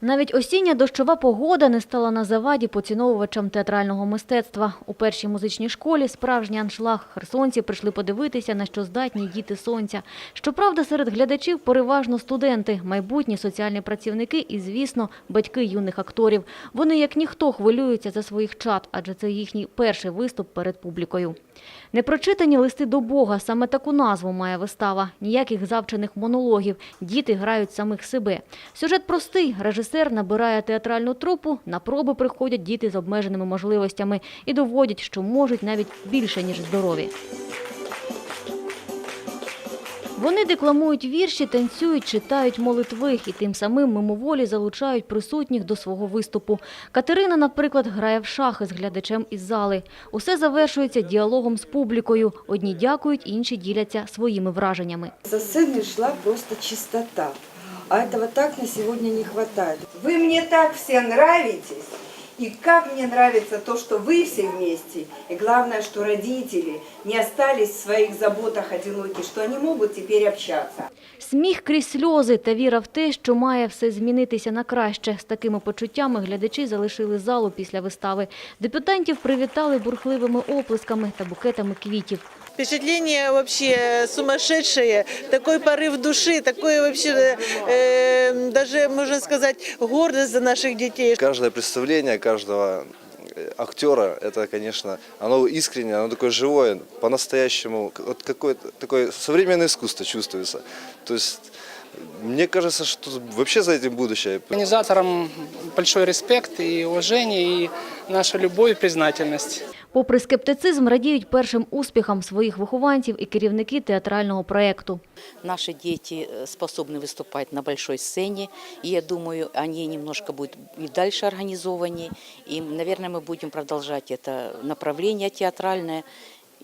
Навіть осіння дощова погода не стала на заваді поціновувачам театрального мистецтва. У першій музичній школі справжній аншлаг. Херсонці прийшли подивитися, на що здатні діти сонця. Щоправда, серед глядачів переважно студенти, майбутні соціальні працівники і, звісно, батьки юних акторів. Вони, як ніхто, хвилюються за своїх чад, адже це їхній перший виступ перед публікою. Непрочитані листи до Бога – саме таку назву має вистава. Ніяких завчених монологів. Діти грають самих себе. Сюжет простий. Режисер набирає театральну трупу, на проби приходять діти з обмеженими можливостями і доводять, що можуть навіть більше, ніж здорові. Вони декламують вірші, танцюють, читають молитви і тим самим мимоволі залучають присутніх до свого виступу. Катерина, наприклад, грає в шахи з глядачем із зали. Усе завершується діалогом з публікою. Одні дякують, інші діляться своїми враженнями. Со сцены шла просто чистота. А этого так на сегодня не хватает. Вы мне так все нравитесь. И как мне нравится то, что вы все вместе. И главное, что родители не остались в своих заботах одиноки, что они могут теперь общаться. Сміх крізь сльози та віра в те, що має все змінитися на краще. З такими почуттями глядачі залишили залу після вистави. Депутатів привітали бурхливими оплесками та букетами квітів. Впечатление вообще сумасшедшее, такой порыв души, такое вообще, э, даже, можно сказать, гордость за наших детей. Каждое представление каждого э, актера, это, конечно, оно искреннее, оно такое живое, по-настоящему, вот какое-то такое современное искусство чувствуется. То есть, мне кажется, что вообще за этим будущее. Организаторам большой респект и уважение, и наша любовь и признательность. Попри скептицизм, радіють першим успіхам своїх вихованців і керівники театрального проєкту. Наши дети э, способны выступать на большой сцене, и я думаю, они немножко будут и дальше организованнее, и, наверное, мы будем продолжать это направление театральное.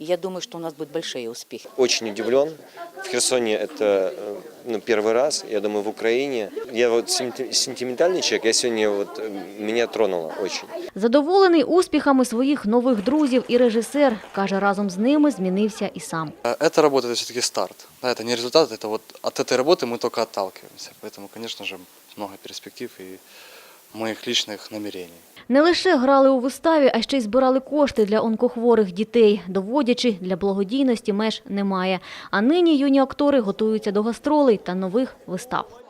И я думаю, что у нас будут большие успехи. Очень удивлен. В Херсоне это э, ну, первый раз, я думаю, в Украине. Я вот сенти- сентиментальный человек, я сегодня вот, э, меня тронуло очень. Задоволений успіхами своїх нових друзів і режисер, каже, разом з ними змінився і сам. А Эта работа это все-таки старт. Да, это не результат, это вот от этой работы мы только отталкиваемся. Поэтому, конечно же, много перспектив и моих лічних намірень. Не лише грали у виставі, а ще й збирали кошти для онкохворих дітей, доводячи, для благодійності меж немає. А нині юні актори готуються до гастролей та нових вистав.